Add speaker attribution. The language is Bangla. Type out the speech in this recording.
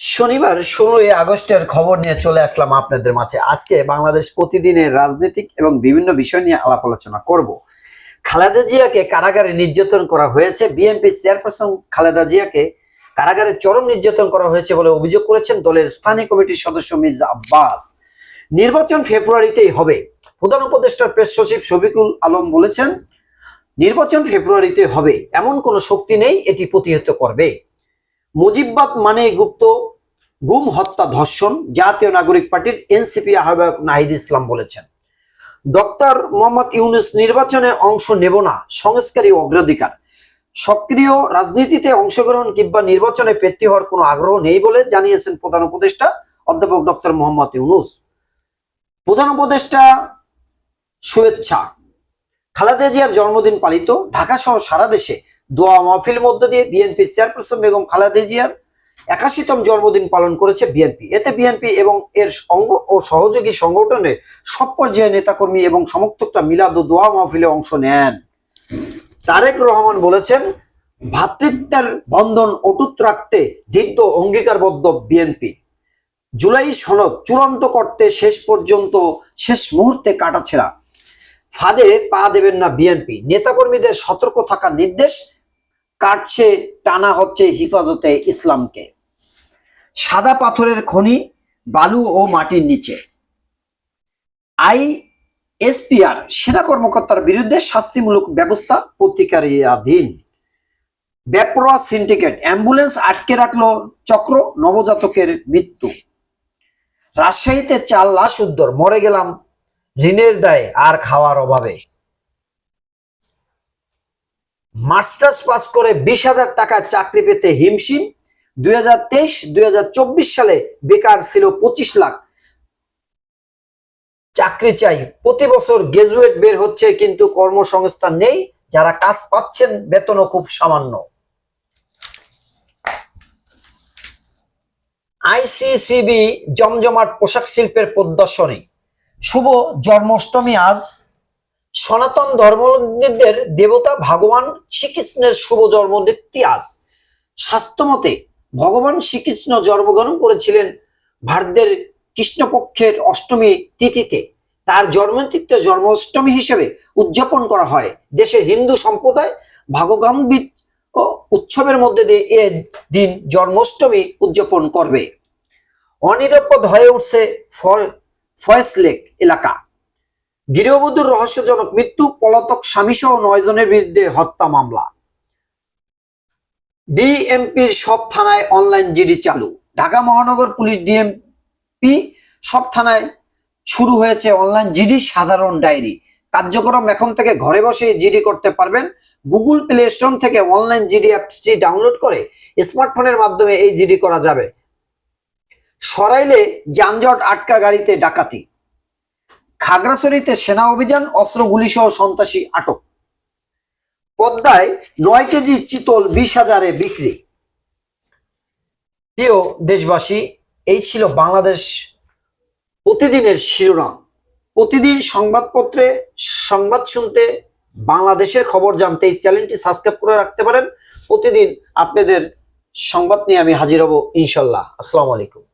Speaker 1: শনিবার ষোলোই আগস্টের খবর নিয়ে চলে আসলাম আপনাদের মাঝে। আজকে বাংলাদেশ প্রতিদিনের রাজনৈতিক এবং বিভিন্ন বিষয় নিয়ে আলাপ আলোচনা করব। খালেদা জিয়াকে কারাগারে নির্যাতন করা হয়েছে। বিএনপি চেয়ারপারসন খালেদা জিয়াকে কারাগারে চরম নির্যাতন করা হয়েছে বলে অভিযোগ করেছেন দলের স্থানীয় কমিটির সদস্য মির্জা আব্বাস। নির্বাচন ফেব্রুয়ারিতেই হবে। প্রধান উপদেষ্টার প্রেস সচিব শফিকুল আলম বলেছেন, নির্বাচন ফেব্রুয়ারিতে হবে। এমন কোনো শক্তি নেই, এটি প্রতিহত করবে। মুজিববাদ মানে গুপ্ত গুম, হত্যা, ধর্ষণ জাতীয় নাগরিক পার্টির এনসিপি আহ্বায়ক নাহিদ ইসলাম বলেছেন। ডক্টর মোহাম্মদ ইউনুস নির্বাচনে অংশ নেব না, সংস্কারী অগ্রাধিকার। সক্রিয় রাজনীতিতে অংশগ্রহণ কিংবা নির্বাচনে প্রার্থী হওয়ার কোনো আগ্রহ নেই বলে জানিয়েছেন প্রধান উপদেষ্টা অধ্যাপক ডক্টর মোহাম্মদ ইউনুস। প্রধান উপদেষ্টা শুভেচ্ছা। খালেদা জিয়ার জন্মদিন পালিত ঢাকা সহ সারা দেশে দোয়া মাহফিল মধ্য দিয়ে বিএনপির চেয়ারপারসন বেগম খালেদা জিয়ার একাশিতম জন্মদিন পালন করেছে বিএনপি। এতে বিএনপি এবং এর অঙ্গ ও সহযোগী সংগঠনের সব পর্যায়ের নেতাকর্মী এবং সমর্থকরা মিলাদ ও দোয়া মাহফিলে অংশ নেন। তারেক রহমান বলেছেন ভ্রাতৃত্বের বন্ধন অটুট রাখতে দীর্ঘ অঙ্গীকারবদ্ধ বিএনপি। জুলাই সনদ চূড়ান্ত করতে শেষ পর্যন্ত শেষ মুহূর্তে কাটাছেড়া ফাঁদে পা দেবেন না বিএনপি। নেতাকর্মীদের সতর্ক থাকার নির্দেশ কাটছে, টানা হচ্ছে হিফাজতে ইসলামকে। সাদা পাথরের খনি, বালু ও মাটির নিচে। আই এসপিআর সেনা কর্মকর্তার বিরুদ্ধে শাস্তিমূলক ব্যবস্থা প্রতিকারাধীন। বেপরোয়া সিন্ডিকেট, অ্যাম্বুলেন্স আটকে রাখল চক্র নবজাতকের মৃত্যু। রাজশাহীতে চার লাশ উদ্ধার, মরে গেলাম ঋণের দায়ে, আর খাওয়ার অভাবে। মাস্টার্স পাস করে বিশ হাজার টাকা চাকরি পেতে হিমশিম দুই হাজার তেইশ, দুই হাজার চব্বিশ সালে বেকার ছিল পঁচিশ লাখ। চাকরি চাই, প্রতি বছর গ্রাজুয়েট বের হচ্ছে কিন্তু কর্মসংস্থান নেই, যারা কাজ পাচ্ছেন বেতনও খুব সামান্য। আইসিসিবি জমজমাট পোশাক শিল্পের প্রদর্শনী। শুভ জন্মাষ্টমী আজ। সনাতন ধর্মদের দেবতা ভগবান শ্রীকৃষ্ণের শুভ জন্মদিনটি আজ। স্বাস্থ্যমতে ভগবান শ্রীকৃষ্ণ জন্মগ্রহণ করেছিলেন ভারতের কৃষ্ণপক্ষের অষ্টমী তিথিতে। তার জন্মতিথ্য জন্মাষ্টমী হিসেবে উদযাপন করা হয়। দেশের হিন্দু সম্প্রদায় ভাগগাম্বিত ও উৎসবের মধ্যে দিয়ে এ দিন জন্মাষ্টমী উদযাপন করবে। অনিরাপদ হয়ে উঠছে ফয়েস লেক এলাকা। গৃহবধূর রহস্যজনক মৃত্যু, পলাতক স্বামী সহ নয় জনের বিরুদ্ধে হত্যা মামলা। ডিএমপির সব থানায় অনলাইন জিডি চালু। ঢাকা মহানগর পুলিশ ডিএমপি সব থানায় শুরু হয়েছে অনলাইন জিডি সাধারণ ডায়েরি। কার্যক্রম এখন থেকে ঘরে বসে জিডি করতে পারবেন। গুগল প্লে স্টোর থেকে অনলাইন জিডি অ্যাপসটি ডাউনলোড করে স্মার্টফোনের মাধ্যমে এই জিডি করা যাবে। সরাইলে যানজট আটকা গাড়িতে ডাকাতি। খাগড়াছড়িতে সেনা অভিযান, অস্ত্র গুলি সহ সন্ত্রাসী আটক। পদ্মায় নয় কেজি চিতল বিশ হাজারে বিক্রি। প্রিয় দেশবাসী, এই ছিল বাংলাদেশ প্রতিদিনের শিরোনাম। প্রতিদিন সংবাদপত্রে, সংবাদ শুনতে, বাংলাদেশের খবর জানতে এই চ্যানেলটি সাবস্ক্রাইব করে রাখতে পারেন। প্রতিদিন আপনাদের সংবাদ নিয়ে আমি হাজির হব, ইনশাল্লাহ। আসসালামু আলাইকুম।